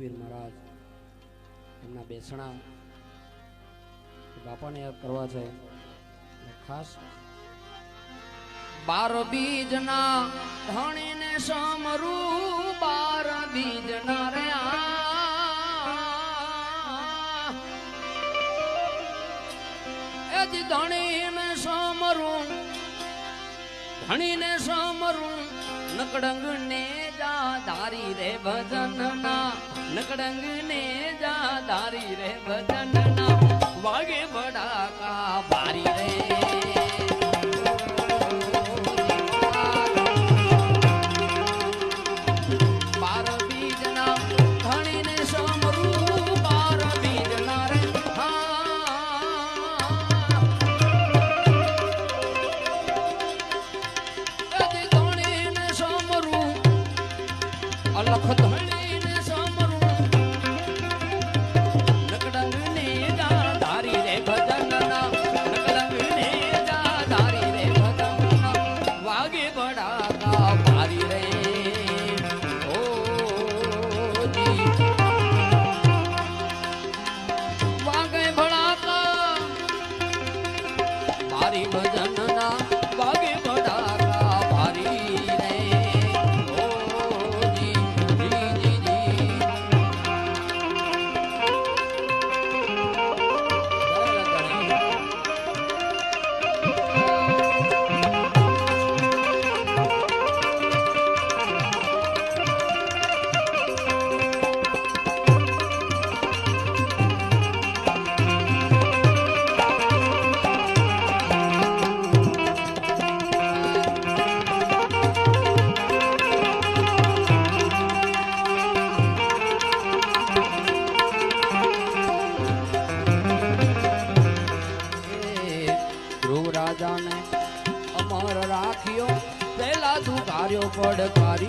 કબીર મહારાજ, એમના બેસણા બાપાને યાદ કરવા છે. ખાસ બાર બીજના ધણીને સમરૂ બાર બીજના રે એજ ધણીને સમરૂ ધણીને સમરૂ નકડંગને જા, ધારી રે ભજન ના નકડંગ ને જા, ધારી રે ભજન ના વાગે બડાકા, ભારી રે 分か。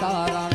तारा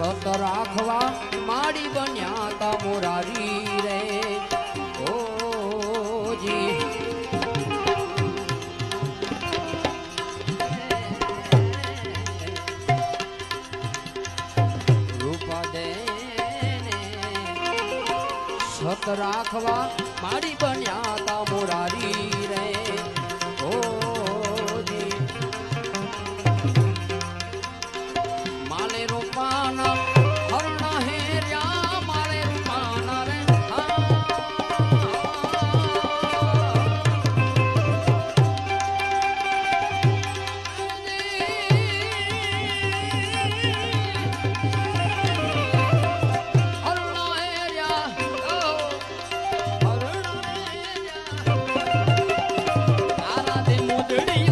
રાખવા માડી બન્યા તા મોરારી રે. ઓજી સત રાખવા મારી બન્યા તા મોરારી રે. Hey,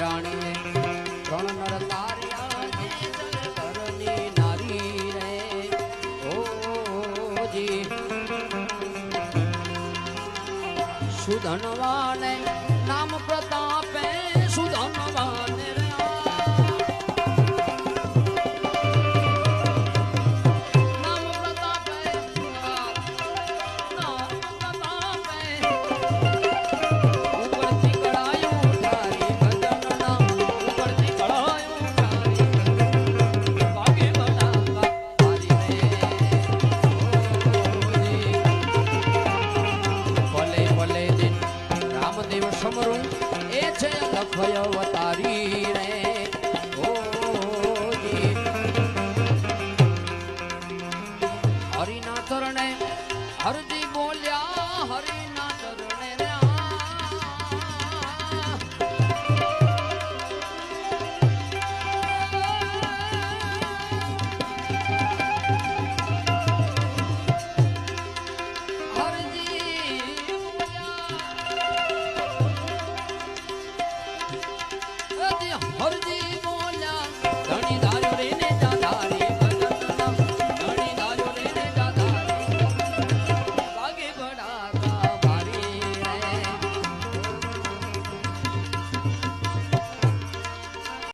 રાણીએ ત્રણ નર જલધરની નારી રે. ઓજી સુધનવાને